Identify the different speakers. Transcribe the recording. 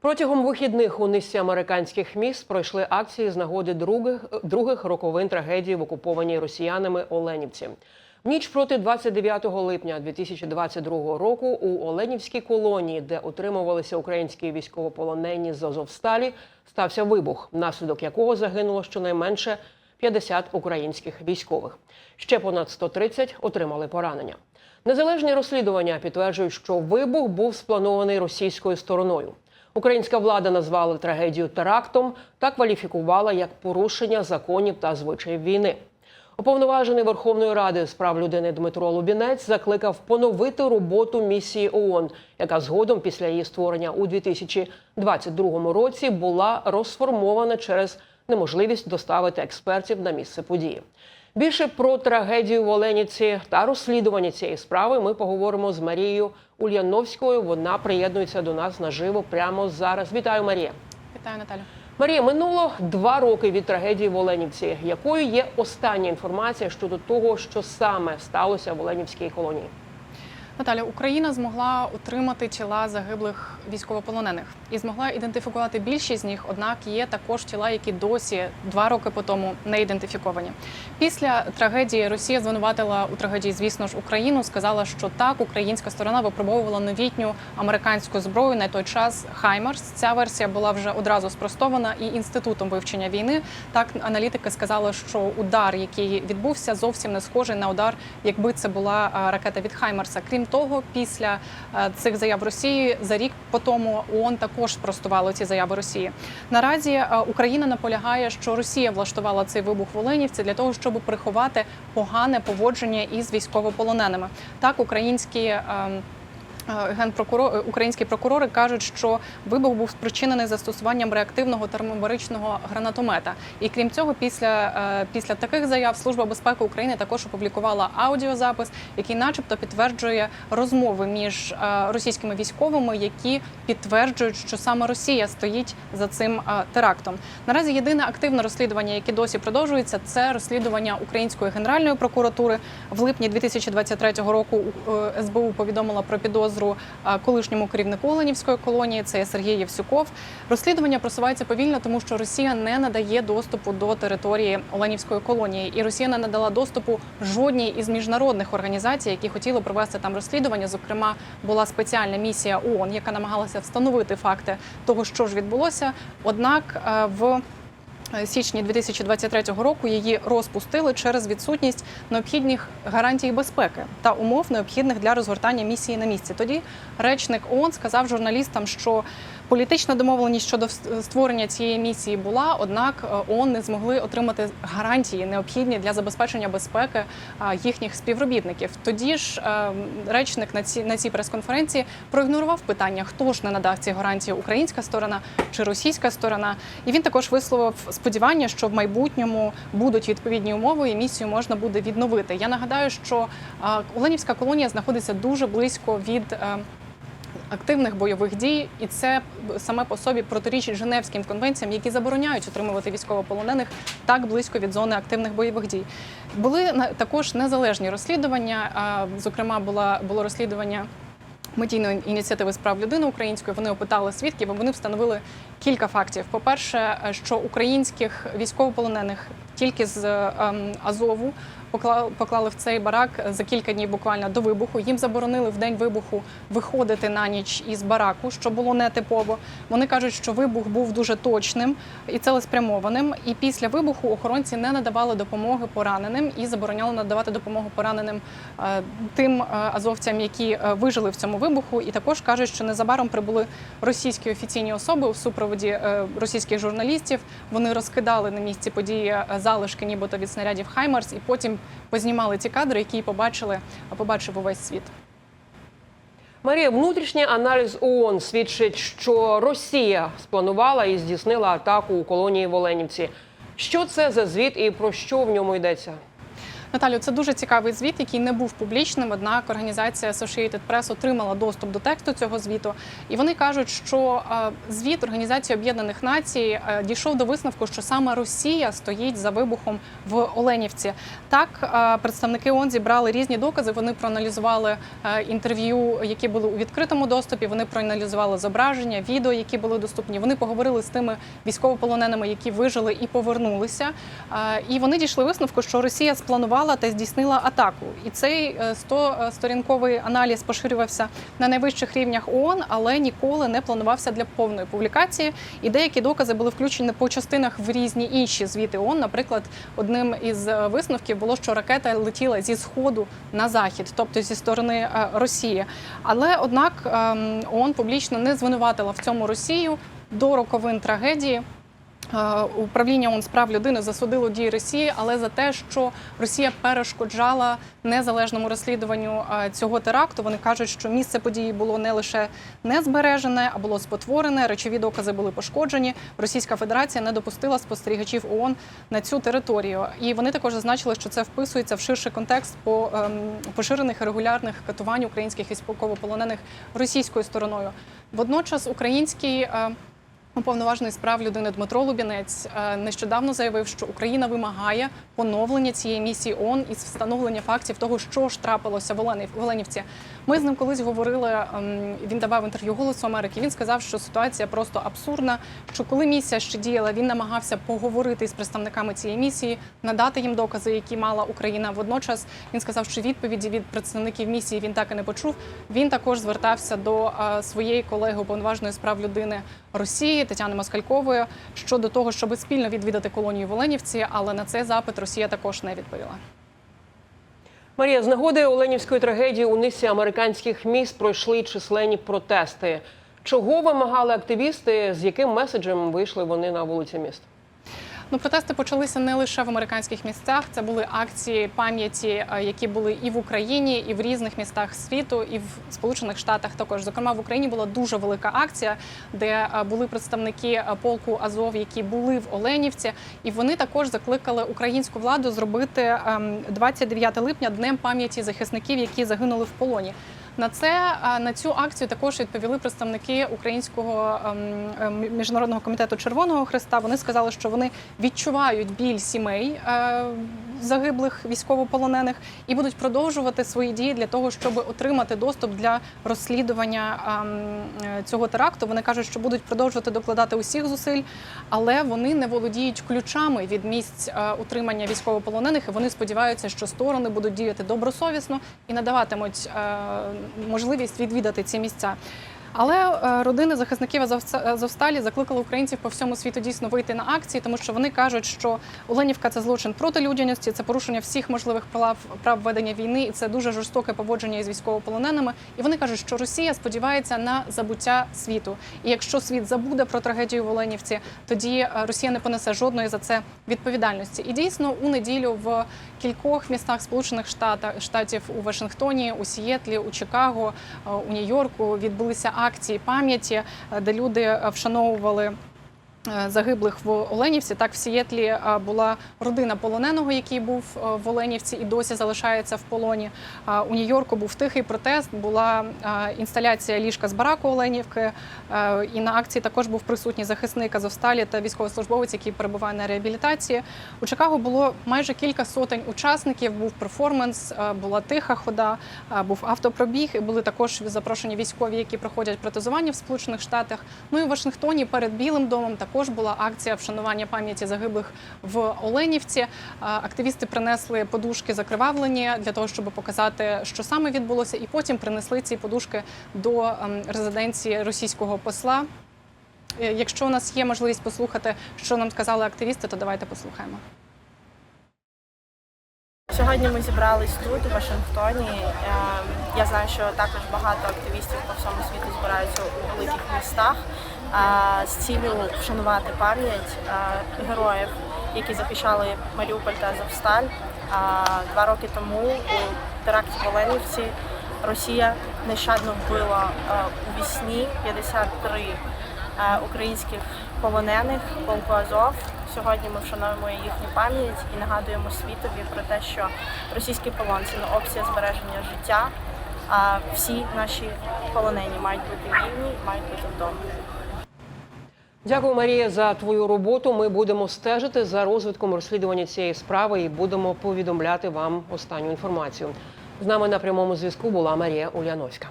Speaker 1: Протягом вихідних у низці американських міст пройшли акції з нагоди других, других роковин трагедії в окупованій росіянами Оленівці. В ніч проти 29 липня 2022 року у Оленівській колонії, де утримувалися українські військовополонені з Азовсталі, стався вибух, внаслідок якого загинуло щонайменше 50 українських військових. Ще понад 130 отримали поранення. Незалежні розслідування підтверджують, що вибух був спланований російською стороною. Українська влада назвала трагедію терактом та кваліфікувала як порушення законів та звичаїв війни. Уповноважений Верховної Ради з прав людини Дмитро Лубінець закликав поновити роботу місії ООН, яка згодом після її створення у 2022 році була розформована через неможливість доставити експертів на місце події. Більше про трагедію в Оленіці та розслідування цієї справи ми поговоримо з Марією Ульяновською. Вона приєднується до нас наживо прямо зараз. Вітаю, Марія.
Speaker 2: Вітаю, Наталю.
Speaker 1: Марія, минуло два роки від трагедії в Оленівці. Якою є остання інформація щодо того, що саме сталося в Оленівській колонії?
Speaker 2: Наталя, Україна змогла отримати тіла загиблих військовополонених і змогла ідентифікувати більшість з них. Однак є також тіла, які досі два роки по тому не ідентифіковані. Після трагедії Росія звинуватила у трагедії, звісно ж, Україну. Сказала, що так українська сторона випробовувала новітню американську зброю на той час Хаймарс. Ця версія була вже одразу спростована і інститутом вивчення війни. Так аналітики сказали, що удар, який відбувся, зовсім не схожий на удар, якби це була ракета від Хаймарса. Крім того, після е, цих заяв Росії за рік по тому ООН також спростувало ці заяви Росії. Наразі е, Україна наполягає, що Росія влаштувала цей вибух Волинівці для того, щоб приховати погане поводження із військовополоненими. Так, українські. Ем, Е, Генпрокурор українські прокурори кажуть, що вибух був спричинений застосуванням реактивного термобаричного гранатомета. І крім цього, після, е, після таких заяв Служба безпеки України також опублікувала аудіозапис, який, начебто, підтверджує розмови між е, російськими військовими, які підтверджують, що саме Росія стоїть за цим терактом. Наразі єдине активне розслідування, яке досі продовжується, це розслідування Української генеральної прокуратури. В липні 2023 року СБУ повідомила про підозру е, колишньому керівнику Оленівської колонії. Це Сергій Євсюков. Розслідування просувається повільно, тому що Росія не надає доступу до території Оленівської колонії, і Росія не надала доступу жодній із міжнародних організацій, які хотіли провести там розслідування. Зокрема, була спеціальна місія ООН, яка намагалася встановити факти того, що ж відбулося. Однак в січні 2023 року її розпустили через відсутність необхідних гарантій безпеки та умов необхідних для розгортання місії на місці. Тоді речник ООН сказав журналістам, що політична домовленість щодо створення цієї місії була однак е, ООН не змогли отримати гарантії, необхідні для забезпечення безпеки е, їхніх співробітників. Тоді ж е, речник на цій на цій прес-конференції проігнорував питання, хто ж не надав ці гарантії українська сторона чи російська сторона. І він також висловив сподівання, що в майбутньому будуть відповідні умови, і місію можна буде відновити. Я нагадаю, що е, Оленівська колонія знаходиться дуже близько від. Активних бойових дій, і це саме по собі протирічить Женевським конвенціям, які забороняють отримувати військовополонених так близько від зони активних бойових дій. Були також незалежні розслідування. Зокрема, була було розслідування медійної ініціативи з прав людини української. Вони опитали свідків. і Вони встановили кілька фактів. По-перше, що українських військовополонених тільки з ем, Азову покла- поклали в цей барак за кілька днів буквально до вибуху. Їм заборонили в день вибуху виходити на ніч із бараку, що було нетипово. Вони кажуть, що вибух був дуже точним і цілеспрямованим. І після вибуху охоронці не надавали допомоги пораненим і забороняли надавати допомогу пораненим е, тим е, азовцям, які е, вижили в цьому вибуху. І також кажуть, що незабаром прибули російські офіційні особи у супроводі е, російських журналістів. Вони розкидали на місці події е, залишки, нібито від снарядів Хаймарс, і потім познімали ці кадри, які побачили, побачив увесь світ.
Speaker 1: Марія, внутрішній аналіз ООН свідчить, що Росія спланувала і здійснила атаку у колонії в Оленівці. Що це за звіт і про що в ньому йдеться?
Speaker 2: Наталю, це дуже цікавий звіт, який не був публічним. Однак організація Associated Press отримала доступ до тексту цього звіту, і вони кажуть, що е, звіт Організації Об'єднаних Націй е, дійшов до висновку, що саме Росія стоїть за вибухом в Оленівці. Так, е, представники ООН зібрали різні докази. Вони проаналізували інтерв'ю, які були у відкритому доступі. Вони проаналізували зображення, відео, які були доступні. Вони поговорили з тими військовополоненими, які вижили і повернулися. І вони дійшли висновку, що Росія спланувала та здійснила атаку. І цей 100-сторінковий аналіз поширювався на найвищих рівнях ООН, але ніколи не планувався для повної публікації. І деякі докази були включені по частинах в різні інші звіти ООН. Наприклад, одним із е, висновків було, що ракета летіла зі сходу на захід, тобто зі сторони е, Росії. Але однак ем, ООН публічно не звинуватила в цьому Росію до роковин трагедії. Е, Управління ООН з прав людини засудило дії Росії, але за те, що Росія перешкоджала незалежному розслідуванню е, цього теракту. Вони кажуть, що місце події було не лише не збережене, а було спотворене. Речові докази були пошкоджені. Російська Федерація не допустила спостерігачів ООН на цю територію. І вони також зазначили, що це вписується в ширший контекст по ем, поширених регулярних катувань українських військовополонених російською стороною. Водночас український. Уповноважений справ людини Дмитро Лубінець е, нещодавно заявив, що Україна вимагає поновлення цієї місії ООН із встановлення фактів того, що ж трапилося в Оленівці. Ми з ним колись говорили. ем, Він давав інтерв'ю Голосу Америки. Він сказав, що ситуація просто абсурдна. Що коли місія ще діяла, він намагався поговорити з представниками цієї місії, надати їм докази, які мала Україна. Водночас він сказав, що відповіді від представників місії він так і не почув. Він також звертався до е, своєї колеги уповноваженої з прав людини Росії Тетяни Москалькової щодо того, щоб спільно відвідати колонію в Оленівці, але на цей запит Росія також не відповіла.
Speaker 1: Марія, з нагоди Оленівської трагедії у низці американських міст пройшли численні протести. Чого вимагали активісти? З яким меседжем вийшли вони на вулиці міст?
Speaker 2: Ну, протести почалися не лише в американських містах. Це були акції пам'яті, е, які були і в Україні, і в різних містах світу, і в Сполучених Штатах також. Зокрема, в Україні була дуже велика акція, де е, були представники е, полку Азов, які були в Оленівці, і вони також закликали українську владу зробити ем, 29 липня днем пам'яті захисників, які загинули в полоні. На це на цю акцію також відповіли представники Українського ем, ем, міжнародного комітету Червоного Христа. Вони сказали, що вони відчувають біль сімей е, загиблих військовополонених і будуть продовжувати свої дії для того, щоб отримати доступ для розслідування ем, е, цього теракту. Вони кажуть, що будуть продовжувати докладати усіх зусиль, але вони не володіють ключами від місць е, утримання військовополонених. І вони сподіваються, що сторони будуть діяти добросовісно і надаватимуть можливість відвідати ці місця. Але е, родини захисників Азовсталі закликали українців по всьому світу дійсно вийти на акції, тому що вони кажуть, що Оленівка це злочин проти людяності, це порушення всіх можливих прав прав ведення війни, і це дуже жорстоке поводження із військовополоненими. І вони кажуть, що Росія сподівається на забуття світу. І якщо світ забуде про трагедію в Оленівці, тоді е, Росія не понесе жодної за це відповідальності. І дійсно у неділю в кількох містах Сполучених Штата- Штатів у Вашингтоні, у Сієтлі, у Чикаго, е, у Нью-Йорку відбулися акції пам'яті, е, де люди е, вшановували. Е, Загиблих в Оленівці так в Сієтлі е, була родина полоненого, який був е, в Оленівці і досі залишається в полоні. У Нью-Йорку був тихий протест, була інсталяція ліжка з бараку Оленівки. І на акції також був присутній захисник Азовсталі та військовослужбовець, який перебуває на реабілітації. У Чикаго було майже кілька сотень учасників. Був перформанс, була тиха хода, був автопробіг. І були також запрошені військові, які проходять протезування в Сполучених Штатах. Ну і в Вашингтоні перед Білим домом також була акція вшанування пам'яті загиблих в Оленівці. Е, Активісти принесли подушки закривавлені для того, щоб показати, що саме відбулося, і потім принесли ці подушки до ем, резиденції російського посла. Е, Якщо у нас є можливість послухати, що нам сказали активісти, то давайте послухаємо.
Speaker 3: Сьогодні ми зібрались тут, у Вашингтоні. Е, Я знаю, що також багато активістів по всьому світу збираються у великих містах з цілею вшанувати пам'ять героїв, які захищали Маріуполь та Азовсталь. Два роки тому у теракті в Оленівці Росія нещадно вбила у вісні 53 е, українських полонених полку Азов. Сьогодні ми вшановуємо їхню пам'ять і нагадуємо світові про те, що російський полон це не опція збереження життя. А всі наші полонені мають бути вільні, мають бути вдома.
Speaker 1: Дякую, Марія, за твою роботу. Ми будемо стежити за розвитком розслідування цієї справи і будемо повідомляти вам останню інформацію. З нами на прямому зв'язку була Марія Уляновська.